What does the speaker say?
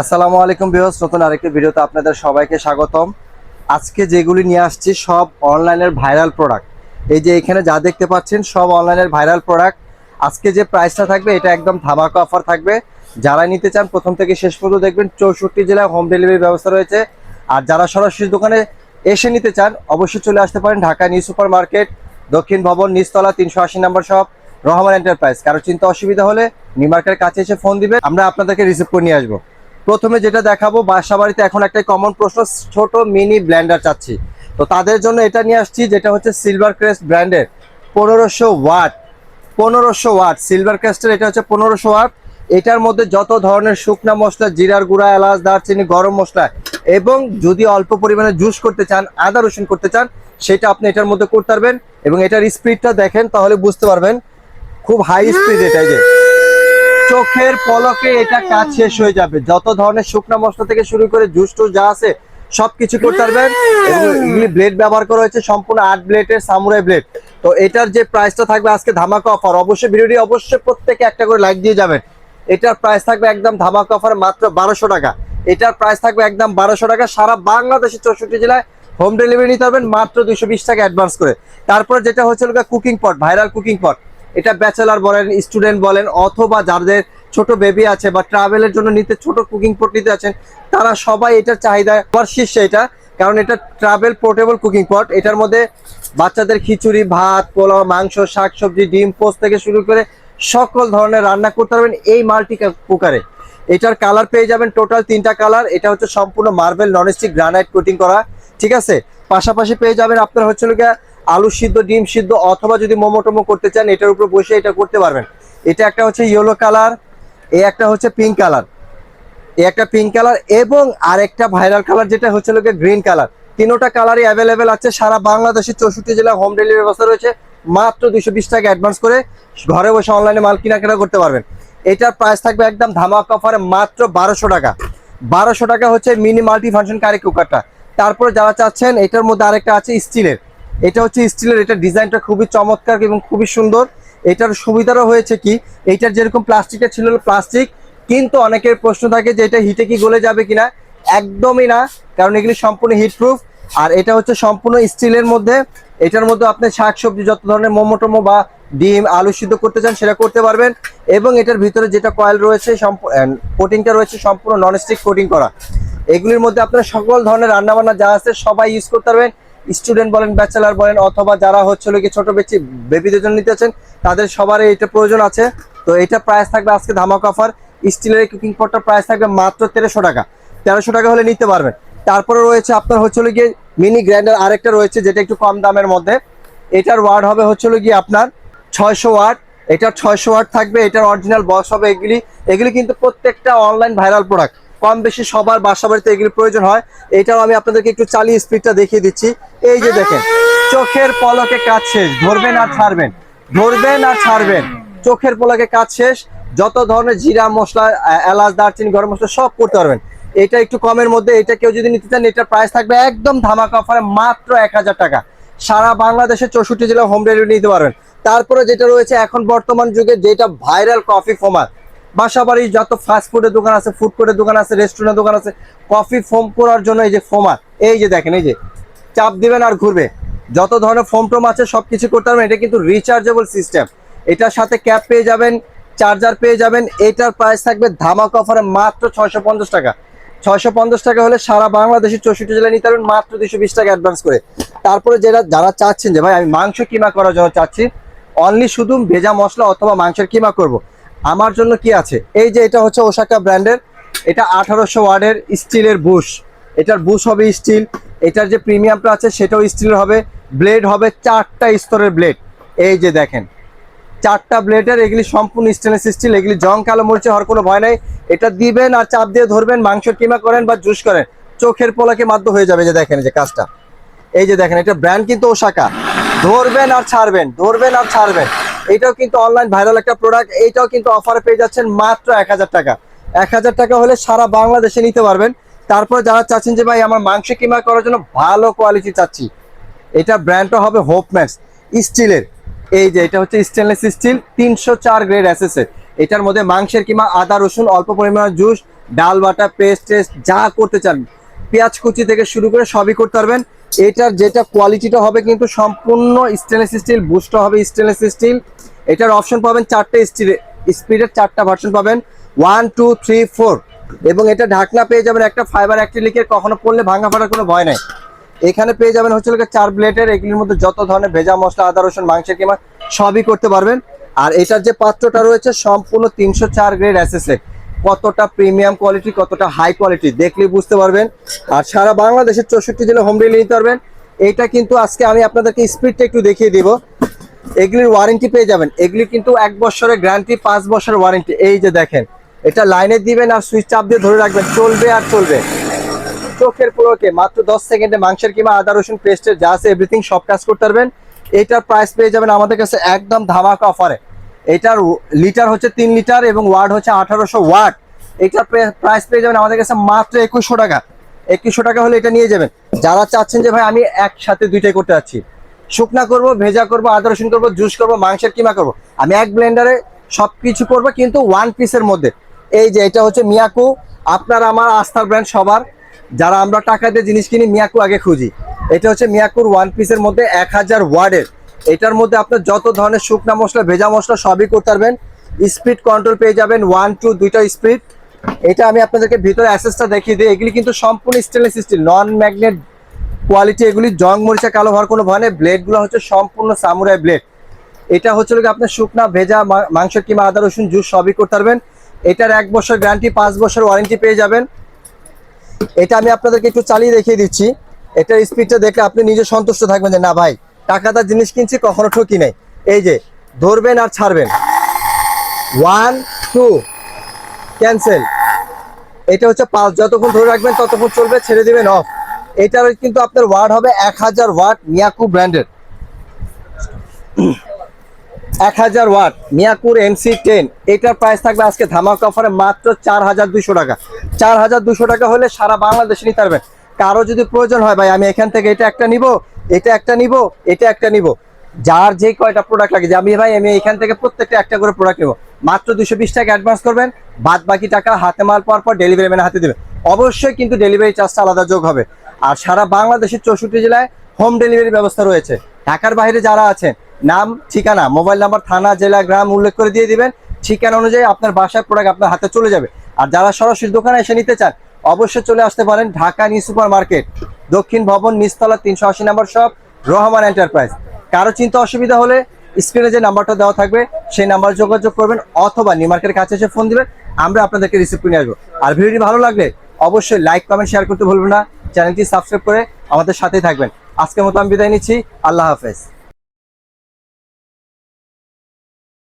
আসসালামু আলাইকুম বিহস নতুন আরেকটি ভিডিওতে আপনাদের সবাইকে স্বাগতম। আজকে যেগুলি নিয়ে আসছি সব অনলাইনের ভাইরাল প্রোডাক্ট। এই যে এখানে যা দেখতে পাচ্ছেন সব অনলাইনের ভাইরাল প্রোডাক্ট। আজকে যে প্রাইসটা থাকবে, এটা একদম ধামাকা অফার থাকবে। যারা নিতে চান, প্রথম থেকে শেষ পর্যন্ত দেখবেন চৌষট্টি জেলায় হোম ডেলিভারি ব্যবস্থা রয়েছে। আর যারা সরাসরি দোকানে এসে নিতে চান, অবশ্যই চলে আসতে পারেন ঢাকা নিউ সুপার মার্কেট দক্ষিণ ভবন, নিচতলা, তিনশো আশি নম্বর শপ, রহমান এন্টারপ্রাইজ। কারও চিন্তা অসুবিধা হলে নিউ মার্কেটের কাছে এসে ফোন দিবে আমরা আপনাদেরকে রিসিভ করে নিয়ে আসব। প্রথমে যেটা দেখাবো বাসা বাড়িতে এখন একটা কমন প্রশ্ন, ছোট মিনি ব্ল্যান্ডার চাচ্ছি। তো তাদের জন্য এটা নিয়ে আসছি, যেটা হচ্ছে সিলভার ক্রেস্ট ব্র্যান্ডের পনেরোশো ওয়াট পনেরোশো ওয়াট সিলভার ক্রেস্টের এটা হচ্ছে পনেরোশো ওয়াট। এটার মধ্যে যত ধরনের শুকনা মশলা, জিরার গুঁড়া, এলাচ, দারচিনি, গরম মশলা এবং যদি অল্প পরিমাণে জুস করতে চান, আদা রসুন করতে চান, সেটা আপনি এটার মধ্যে করতে পারবেন এবং এটার স্পিডটা দেখেন, তাহলে বুঝতে পারবেন, খুব হাই স্পিড এটা যে। চোখের পলকে এটা কাজ শেষ হয়ে যাবে। যত ধরনের শুকনা মশলা থেকে শুরু করে জুস টুস যা আছে, সবকিছু করতে পারবেন। ব্লেড ব্যবহার করা হয়েছে সম্পূর্ণ আট ব্লেডের সামুরাই ব্লেড তো এটার যে প্রাইসটা থাকবে আজকে ধামাকা অফার অবশ্যই ভিডিওটি অবশ্যই প্রত্যেকে একটা করে লাইক দিয়ে যাবেন। এটার প্রাইস থাকবে একদম ধামাকা অফার মাত্র বারোশো টাকা। এটার প্রাইস থাকবে একদম বারোশো টাকা। সারা বাংলাদেশের চৌষট্টি জেলায় হোম ডেলিভারি নিতে পারবেন মাত্র দুশো বিশ টাকা অ্যাডভান্স করে। তারপর যেটা হচ্ছে cooking pot viral cooking pot এটা ব্যাচেলার বলেন স্টুডেন্ট বলেন, অথবা যাদের ছোট বেবি আছে বা ট্রাভেলের জন্য নিতে, ছোট কুকিং পট নিতে আছেন, তারা সবাই এটার চাহিদা আবার শীর্ষে এটা, কারণ এটা ট্রাভেল পোর্টেবল কুকিং পট এটার মধ্যে বাচ্চাদের খিচুড়ি, ভাত, পোলাও, মাংস, শাকসবজি, ডিম পোস্ট থেকে শুরু করে সকল ধরনের রান্না করতে পারবেন এই মাল্টি কুকারে এটার কালার পেয়ে যাবেন টোটাল তিনটা কালার এটা হচ্ছে সম্পূর্ণ মার্বেল ননস্টিক গ্রানাইট কোটিং করা, ঠিক আছে? পাশাপাশি পেয়ে যাবেন আপনার হচ্ছে আলু সিদ্ধ, ডিম সিদ্ধ অথবা যদি মোমো টোমো করতে চান, এটার উপর বসে এটা করতে পারবেন। এটা একটা হচ্ছে ইয়েলো কালার এই একটা হচ্ছে পিঙ্ক কালার এ একটা পিঙ্ক কালার এবং আরেকটা ভাইরাল কালার যেটা হচ্ছে লোকে গ্রিন কালার তিনোটা কালারই অ্যাভেলেবেল আছে, সারা বাংলাদেশের চৌষট্টি জেলা হোম ডেলিভারি ব্যবস্থা রয়েছে। মাত্র দুশো বিশ টাকা অ্যাডভান্স করে ঘরে বসে অনলাইনে মাল কেনাকাটা করতে পারবেন। এটার প্রাইস থাকবে একদম ধামাক অফারে মাত্র বারোশো টাকা। বারোশো টাকা হচ্ছে মিনি মাল্টি ফাংশন কারি কুকারটা তারপরে যারা চাচ্ছেন, এটার মধ্যে আরেকটা আছে স্টিলের এটা হচ্ছে স্টিলের, এটা ডিজাইনটা খুবই চমৎকার এবং খুবই সুন্দর। এটার সুবিধারও হয়েছে কি, এটার যেরকম প্লাস্টিকটা ছিল প্লাস্টিক, কিন্তু অনেকের প্রশ্ন থাকে যে এটা হিটে কি গলে যাবে কিনা? একদমই না, কারণ এগুলি সম্পূর্ণ হিট প্রুফ আর এটা হচ্ছে সম্পূর্ণ স্টিলের মধ্যে, এটার মধ্যে আপনি শাকসবজি যত ধরনের মোমো টোমো বা ডিম, আলু সিদ্ধ করতে চান সেটা করতে পারবেন। এবং এটার ভিতরে যেটা কয়েল রয়েছে কোটিংটা রয়েছে সম্পূর্ণ ননস্টিক কোটিং করা। এগুলির মধ্যে আপনার সকল ধরনের রান্নাবান্না যা আছে সবাই ইউজ করতে পারবেন। স্টুডেন্ট বলেন, ব্যাচেলার বলেন, অথবা যারা হচ্ছে কি ছোট বেচি বেবিদের জন্য নিতে আছেন তাদের সবারই এটা প্রয়োজন আছে। তো এটা প্রাইস থাকবে আজকে ধামাক অফার স্টিলের কুকিং পটটার প্রাইস থাকবে মাত্র তেরোশো টাকা। তেরোশো টাকা হলে নিতে পারবেন। তারপরে রয়েছে আপনার হচ্ছে গিয়ে মিনি গ্রাইন্ডার আরেকটা রয়েছে, যেটা একটু কম দামের মধ্যে। এটার ওয়ার্ড হবে হচ্ছে গিয়ে আপনার ছয়শো ওয়াট এটার ছয়শো ওয়াট থাকবে, এটার অরিজিনাল বক্স হবে এগুলি। এগুলি কিন্তু প্রত্যেকটা অনলাইন ভাইরাল প্রোডাক্ট কম বেশি সবার বাসা বাড়িতে এগুলি প্রয়োজন হয়। এটাও আমি আপনাদেরকে একটু চালিয়ে স্পিডটা দেখিয়ে দিচ্ছি। এই যে দেখেন, চোখের পলকে কাজ শেষ, ধরবেন আর ছাড়বেন। ধরবেন আর ছাড়বেন। চোখের পলকে কাজ শেষ, যত ধরনের জিরা মশলা এলাচ, দারচিনি, গরম মশলা সব করতে পারবেন। এটা একটু কমের মধ্যে, এটা কেউ যদি নিতে চান এটার প্রাইস থাকবে একদম ধামাকা অফারে মাত্র এক হাজার টাকা। সারা বাংলাদেশের চৌষট্টি জেলা হোম ডেলিভারি নিতে পারবেন। তারপরে যেটা রয়েছে, এখন বর্তমান যুগে যেটা ভাইরাল কফি ফোমার বাসা বাড়ি, যত ফাস্ট ফুডের দোকান আছে ফুড কোর্টের দোকান আছে রেস্টুরেন্টের দোকান আছে কফি ফোম করার জন্য এই যে ফোমার এই যে দেখেন, এই যে চাপ দিবেন আর ঘুরবে। যত ধরনের ফোম টোম আছে সব কিছু করতে পারবেন, এটা কিন্তু রিচার্জেবল সিস্টেম এটার সাথে ক্যাপ পেয়ে যাবেন চার্জার পেয়ে যাবেন, এটার প্রাইস থাকবে ধামাক অফারে মাত্র ছয়শো পঞ্চাশ টাকা। ছয়শো পঞ্চাশ টাকা হলে সারা বাংলাদেশের চৌষট্টি জেলায় নিতে পারবেন, মাত্র দুশো বিশ টাকা অ্যাডভান্স করে। তারপরে যেটা, যারা চাচ্ছেন যে, ভাই, আমি মাংস কিমা করার জন্য চাচ্ছি অনলি শুধু ভেজা মশলা অথবা মাংসের কিমা করব। আমার জন্য কি আছে? এই যে এটা হচ্ছে ওসাকা ব্র্যান্ডের এটা আঠারোশো ওয়ার্ডের স্টিলের বুশ। এটার বুশ হবে স্টিল, এটার যে প্রিমিয়ামটা আছে সেটাও স্টিলের হবে। ব্লেড হবে চারটা স্তরের ব্লেড। এই যে দেখেন, চারটা ব্লেডের, এগুলি সম্পূর্ণ স্টেনলেস স্টিল এগুলি জং, কালো মরিচে হওয়ার কোনো ভয় নাই। এটা দিবেন আর চাপ দিয়ে ধরবেন মাংস কিমা করেন বা জুস করেন, চোখের পলাকে মাধ্য হয়ে যাবে যে দেখেন যে কাজটা। এই যে দেখেন, এটা ব্র্যান্ড কিন্তু ওসাকা ধরবেন আর ছাড়বেন, ধরবেন আর ছাড়বেন। এটাও কিন্তু অনলাইন ভাইরাল একটা প্রোডাক্ট এইটাও কিন্তু অফারে পেয়ে যাচ্ছেন মাত্র এক হাজার টাকা। এক হাজার টাকা হলে সারা বাংলাদেশে নিতে পারবেন। তারপর যারা চাচ্ছেন যে ভাই আমার মাংস কিমা করার জন্য ভালো কোয়ালিটি চাচ্ছি, এটা ব্র্যান্ডটা হবে হোপ ম্যাক্স স্টিলের। এই যে এটা হচ্ছে স্টেনলেস স্টিল তিনশো চার গ্রেড এসএস এটার মধ্যে মাংসের কিমা, আদা, রসুন, অল্প পরিমাণ জুস ডাল বাটা পেস্ট টেস্ট যা করতে চান। পেঁয়াজ কুচি থেকে শুরু করে সবই করতে পারবেন। এটার যেটা কোয়ালিটিটা হবে কিন্তু সম্পূর্ণ স্টেনলেস স্টিল বুস্টটা হবে স্টেনলেস স্টিল এটার অপশন পাবেন চারটে স্পিডের চারটা ভার্সন পাবেন। ওয়ান টু থ্রি ফোর এবং এটা ঢাকনা পেয়ে যাবেন একটা ফাইবার অ্যাক্রিলিকের কখনো পড়লে ভাঙা ফাটার কোনো ভয় নাই। এখানে পেয়ে যাবেন হচ্ছে চার প্লেটের এগুলির মধ্যে যত ধরনের ভেজা মশলা, আদা, রসুন, মাংসের কিমা, সবই করতে পারবেন। আর এটার যে পাত্রটা রয়েছে, সম্পূর্ণ তিনশো চার গ্রেড এসএসএ কতটা প্রিমিয়াম কোয়ালিটি কতটা হাই কোয়ালিটি দেখলে বুঝতে পারবেন। আর সারা বাংলাদেশের চৌষট্টি জেলা হোম ডেলিভারি নিতে পারবেন। এটা কিন্তু আজকে আমি আপনাদেরকে স্পিডটা একটু দেখিয়ে দিব। এগুলির ওয়ারেন্টি পেয়ে যাবেন। এগুলি কিন্তু এক বছরের গ্যারান্টি পাঁচ বছরের ওয়ারেন্টি এই যে দেখেন, এটা লাইনে দিবেন আর সুইচ চাপ দিয়ে ধরে রাখবেন। চলবে আর চলবে। চোখের পুরোকে মাত্র দশ সেকেন্ডে মাংসের কিংবা আদা, রসুন পেস্টের যা আছে এভরিথিং সব কাজ করতে পারবেন। এটার প্রাইস পেয়ে যাবেন আমাদের কাছে একদম ধামাকা অফারে এটার লিটার হচ্ছে তিন লিটার এবং ওয়ার্ড হচ্ছে আঠারোশো ওয়াট। এটার প্রাইস পেয়ে যাবেন আমাদের কাছে মাত্র একুশশো টাকা। একুশশো টাকা হলে এটা নিয়ে যাবেন। যারা চাচ্ছেন যে, ভাই, আমি একসাথে দুইটাই করতে যাচ্ছি। শুকনা করব, ভেজা করব, আদা রসুন করব, জুস করব, মাংসের কিমা করব। আমি এক ব্লেন্ডারে সব কিছু করব, কিন্তু ওয়ান পিসের মধ্যে। এই যে, এটা হচ্ছে মিয়াকু। আপনার আমার আস্থার ব্র্যান্ড সবার। যারা আমরা টাকা দিয়ে জিনিস কিনি, মিয়াকু আগে খুঁজি। এটা হচ্ছে মিয়াকুর ওয়ান পিসের মধ্যে এক হাজার ওয়ার্ডের এটার মধ্যে আপনার যত ধরনের শুকনা মশলা, ভেজা মশলা সবই করতে পারবেন। স্পিড কন্ট্রোল পেয়ে যাবেন ওয়ান টু দুইটা স্পিড এটা আমি আপনাদেরকে ভিতরে অ্যাসেসটা দেখিয়ে দিই। এগুলি কিন্তু সম্পূর্ণ stainless steel non magnet quality এগুলি জং, মরিচা, কালো হওয়ার কোনো ভয় নেই। ব্লেডগুলো হচ্ছে সম্পূর্ণ সামুরাই ব্লেড এটা হচ্ছে আপনার শুকনা, ভেজা মাংস কিংবা আদা, রসুন জুস সবই করতে পারবেন। এটার এক বছর গ্যারান্টি পাঁচ বছর ওয়ারেন্টি পেয়ে যাবেন। এটা আমি আপনাদেরকে একটু চালিয়ে দেখিয়ে দিচ্ছি। এটার স্পিডটা দেখলে আপনি নিজে সন্তুষ্ট থাকবেন যে, না ভাই টাকাদার জিনিস কিনছি, কখনো ঠকি নাই। এই যে, ধরবেন আর ছাড়বেন। ওয়ান টু ক্যান্সেল এটা হচ্ছে পাঁচ, যতক্ষণ ধরে রাখবেন ততক্ষণ চলবে, ছেড়ে দিবেন অফ এটার কিন্তু আপনার ওয়ার্ড হবে এক হাজার ওয়াট মিয়াকু ব্র্যান্ডের এক হাজার ওয়াট মিয়াকুর এমসি টেন এটার প্রাইস থাকবে আজকে ধামাকা অফারে মাত্র চার হাজার দুশো টাকা। চার হাজার দুশো টাকা হলে সারা বাংলাদেশে নিতে পারবেন। কারও যদি প্রয়োজন হয়, ভাই, আমি এখান থেকে এটা একটা নিব। এটা একটা নিব, এটা একটা নিব। যার যে কয়টা প্রোডাক্ট লাগে, যে আমি ভাই, আমি এখান থেকে প্রত্যেকটা একটা করে প্রোডাক্ট নেব। মাত্র দুশো বিশ টাকা অ্যাডভান্স করবেন, বাদ বাকি টাকা হাতে মাল পাওয়ার পর ডেলিভারি ম্যানের হাতে দেবেন অবশ্যই কিন্তু ডেলিভারি চার্জটা আলাদা যোগ হবে। আর সারা বাংলাদেশের চৌষট্টি জেলায় হোম ডেলিভারি ব্যবস্থা রয়েছে। ঢাকার বাইরে যারা আছেন, নাম, ঠিকানা মোবাইল নাম্বার থানা, জেলা, গ্রাম উল্লেখ করে দিয়ে দিবেন। ঠিকানা অনুযায়ী আপনার বাসার প্রোডাক্ট আপনার হাতে চলে যাবে। আর যারা সরাসরি দোকানে এসে নিতে চান অবশ্যই চলে আসতে পারেন ঢাকা নিউ সুপার মার্কেট দক্ষিণ ভবন, নিচতলা তিনশো আশি নম্বর শপ, রহমান এন্টারপ্রাইজ। কারও চিন্তা অসুবিধা হলে স্ক্রিনে যে নাম্বারটা দেওয়া থাকবে, সেই নাম্বার যোগাযোগ করবেন অথবা নিউ মার্কেটের কাছে এসে ফোন দিবেন, আমরা আপনাদেরকে রিসিভ করে আসব। আর ভিডিওটি ভালো লাগলে অবশ্যই লাইক কমেন্ট শেয়ার করতে ভুলবেন না। চ্যানেলটি সাবস্ক্রাইব করে আমাদের সাথেই থাকবেন। আজকের মতো আমি বিদায় নিচ্ছি। আল্লাহ হাফেজ।